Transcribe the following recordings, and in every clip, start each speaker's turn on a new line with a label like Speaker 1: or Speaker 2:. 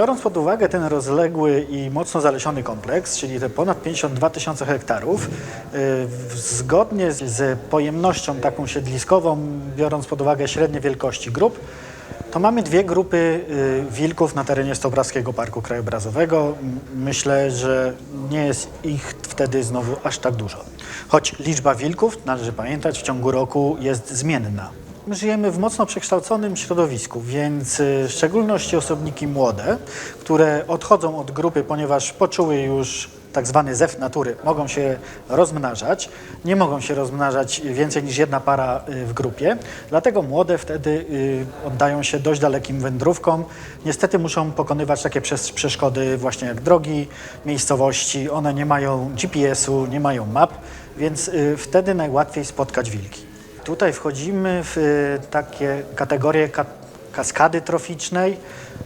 Speaker 1: Biorąc pod uwagę ten rozległy i mocno zalesiony kompleks, czyli te ponad 52 tysiące hektarów, y, zgodnie z, pojemnością taką siedliskową, biorąc pod uwagę średnie wielkości grup, to mamy dwie grupy y, wilków na terenie Stobrackiego Parku Krajobrazowego. Myślę, że nie jest ich wtedy znowu aż tak dużo. Choć liczba wilków, należy pamiętać, w ciągu roku jest zmienna. My żyjemy w mocno przekształconym środowisku, więc y, w szczególności osobniki młode, które odchodzą od grupy, ponieważ poczuły już tak zwany zew natury, mogą się rozmnażać, nie mogą się rozmnażać więcej niż jedna para y, w grupie, dlatego młode wtedy y, oddają się dość dalekim wędrówkom. Niestety muszą pokonywać takie przes- przeszkody właśnie jak drogi, miejscowości, one nie mają GPS-u, nie mają map, więc wtedy najłatwiej spotkać wilki. Tutaj wchodzimy w y, takie kategorie ka kaskady troficznej,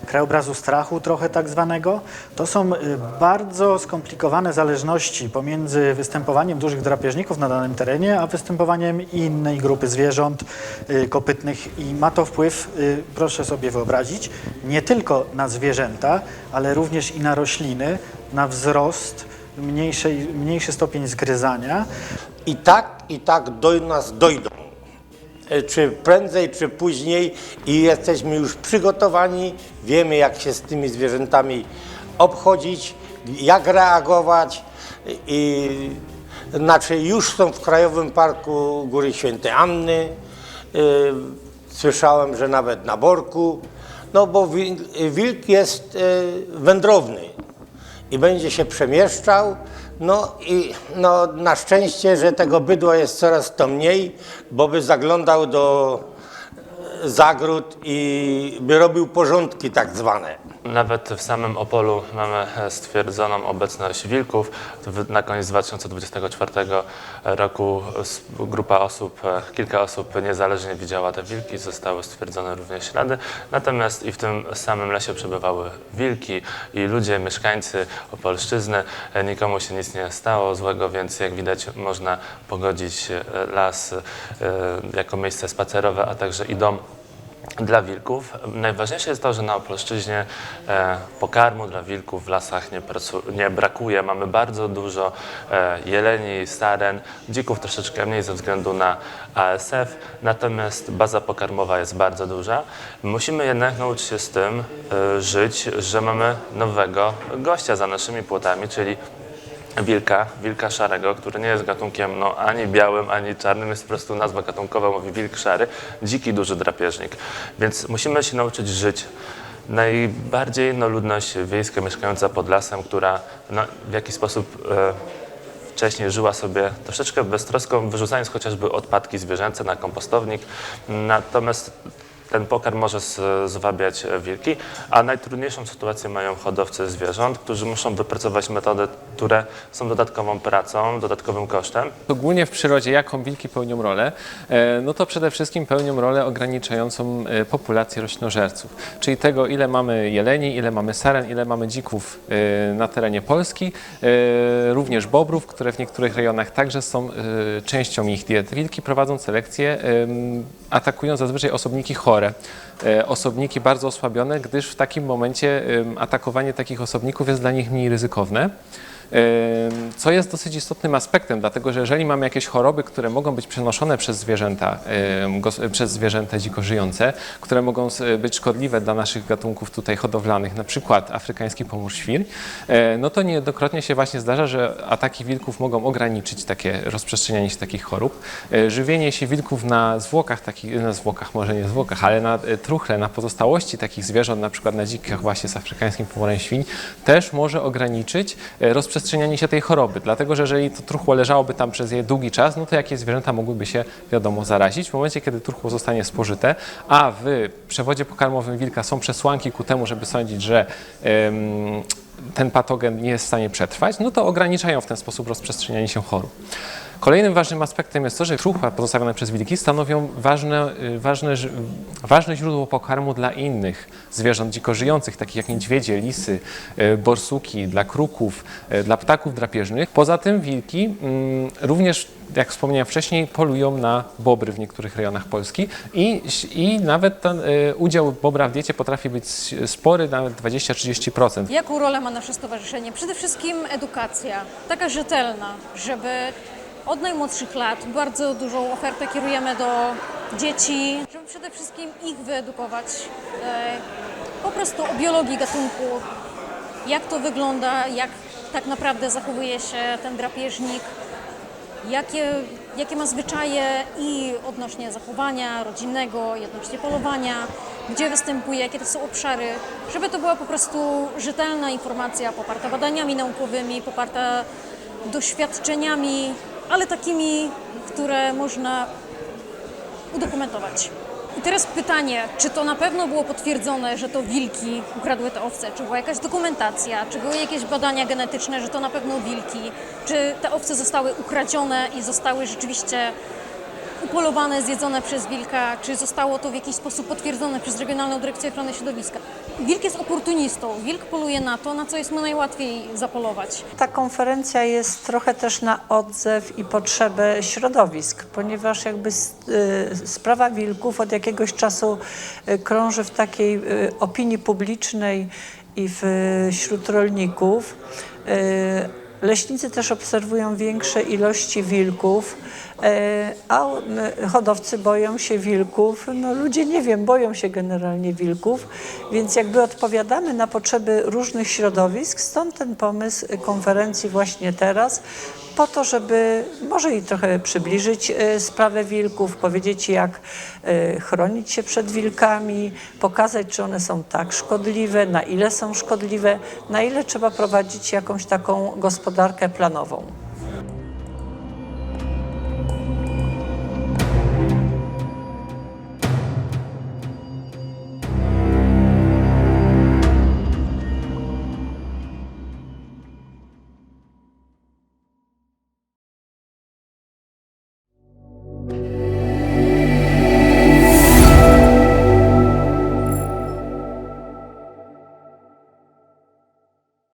Speaker 1: krajobrazu strachu trochę tak zwanego. To są y, bardzo skomplikowane zależności pomiędzy występowaniem dużych drapieżników na danym terenie, a występowaniem innej grupy zwierząt y, kopytnych i ma to wpływ, proszę sobie wyobrazić, nie tylko na zwierzęta, ale również i na rośliny, na wzrost, mniejszy, mniejszy stopień zgryzania.
Speaker 2: I tak, i tak do nas dojdą. E, Czy prędzej, czy później i jesteśmy już przygotowani, wiemy jak się z tymi zwierzętami obchodzić, jak reagować i znaczy już są w Krajowym Parku Góry Świętej Anny, e, słyszałem, że nawet na Borku, no bo wilk, jest e, wędrowny i będzie się przemieszczał. No i no, na szczęście, że tego bydła jest coraz to mniej, bo by zaglądał do zagród i by robił porządki tak zwane.
Speaker 3: Nawet w samym Opolu mamy e, stwierdzoną obecność wilków. Na koniec 2024 roku grupa osób, e, kilka osób niezależnie widziała te wilki, zostały stwierdzone również ślady. Natomiast i w tym samym lesie przebywały wilki i ludzie, mieszkańcy Opolszczyzny. E, Nikomu się nic nie stało złego, więc jak widać można pogodzić las jako miejsce spacerowe, a także i dom dla wilków. Najważniejsze jest to, że na Opolszczyźnie e, pokarmu dla wilków w lasach nie, nie brakuje. Mamy bardzo dużo e, jeleni, saren, dzików troszeczkę mniej ze względu na ASF, natomiast baza pokarmowa jest bardzo duża. Musimy jednak nauczyć się z tym e, żyć, że mamy nowego gościa za naszymi płotami, czyli wilka, wilka szarego, który nie jest gatunkiem no, ani białym, ani czarnym, jest po prostu nazwa gatunkowa, mówi wilk szary, dziki duży drapieżnik. Więc musimy się nauczyć żyć. Najbardziej no, ludność wiejska mieszkająca pod lasem, która no, w jakiś sposób e, wcześniej żyła sobie troszeczkę beztroską, wyrzucając chociażby odpadki zwierzęce na kompostownik. Natomiast ten pokarm może zwabiać e, wilki, a najtrudniejszą sytuację mają hodowcy zwierząt, którzy muszą wypracować metody, które są dodatkową pracą, dodatkowym kosztem.
Speaker 4: Ogólnie w przyrodzie jaką wilki pełnią rolę? E, No to przede wszystkim pełnią rolę ograniczającą e, populację roślinożerców, czyli tego ile mamy jeleni, ile mamy saren, ile mamy dzików na terenie Polski, również bobrów, które w niektórych rejonach także są częścią ich diet. Wilki prowadzą selekcję, atakują zazwyczaj osobniki chore, e, osobniki bardzo osłabione, gdyż w takim momencie atakowanie takich osobników jest dla nich mniej ryzykowne. Co jest dosyć istotnym aspektem, dlatego że jeżeli mamy jakieś choroby, które mogą być przenoszone przez zwierzęta, przez zwierzęta dziko żyjące, które mogą być szkodliwe dla naszych gatunków tutaj hodowlanych, na przykład afrykański pomór świr, e, no to niejednokrotnie się właśnie zdarza, że ataki wilków mogą ograniczyć takie rozprzestrzenianie się takich chorób. E, Żywienie się wilków na zwłokach, takich, na zwłokach, może nie zwłokach, ale na e, truchle, na pozostałości takich zwierząt, na przykład na dzikach właśnie z afrykańskim pomorem świń, też może ograniczyć e, rozprzestrzenianie się tej choroby. Dlatego, że jeżeli to truchło leżałoby tam przez jej długi czas, no to jakieś zwierzęta mogłyby się, wiadomo, zarazić. W momencie, kiedy truchło zostanie spożyte, a w przewodzie pokarmowym wilka są przesłanki ku temu, żeby sądzić, że ten patogen nie jest w stanie przetrwać, no to ograniczają w ten sposób rozprzestrzenianie się chorób. Kolejnym ważnym aspektem jest to, że truchła pozostawione przez wilki stanowią ważne, y, ważne, ważne źródło pokarmu dla innych zwierząt dziko żyjących, takich jak niedźwiedzie, lisy, y, borsuki, dla kruków, y, dla ptaków drapieżnych. Poza tym wilki mm, również, jak wspomniałem wcześniej, polują na bobry w niektórych rejonach Polski i, i nawet ten udział bobra w diecie potrafi być spory, nawet 20-30%.
Speaker 5: Jaką rolę ma nasze stowarzyszenie? Przede wszystkim edukacja, taka rzetelna, żeby od najmłodszych lat bardzo dużą ofertę kierujemy do dzieci, żeby przede wszystkim ich wyedukować e, po prostu o biologii gatunku, jak to wygląda, jak tak naprawdę zachowuje się ten drapieżnik, jakie, jakie ma zwyczaje i odnośnie zachowania rodzinnego, i odnośnie polowania, gdzie występuje, jakie to są obszary, żeby to była po prostu rzetelna informacja poparta badaniami naukowymi, poparta doświadczeniami, ale takimi, które można udokumentować. I teraz pytanie, czy to na pewno było potwierdzone, że to wilki ukradły te owce? Czy była jakaś dokumentacja? Czy były jakieś badania genetyczne, że to na pewno wilki? Czy te owce zostały ukradzione i zostały rzeczywiście upolowane, zjedzone przez wilka? Czy zostało to w jakiś sposób potwierdzone przez Regionalną Dyrekcję Ochrony Środowiska? Wilk jest oportunistą. Wilk poluje na to, na co jest mu najłatwiej zapolować.
Speaker 6: Ta konferencja jest trochę też na odzew i potrzebę środowisk, ponieważ jakby y, sprawa wilków od jakiegoś czasu y, krąży w takiej y, opinii publicznej i wśród rolników. Leśnicy też obserwują większe ilości wilków, e, a m, hodowcy boją się wilków. No, ludzie nie wiem, boją się generalnie wilków, więc jakby odpowiadamy na potrzeby różnych środowisk, stąd ten pomysł konferencji właśnie teraz, po to, żeby może i trochę przybliżyć e, sprawę wilków, powiedzieć jak e, chronić się przed wilkami, pokazać, czy one są tak szkodliwe, na ile są szkodliwe, na ile trzeba prowadzić jakąś taką gospodarkę planową.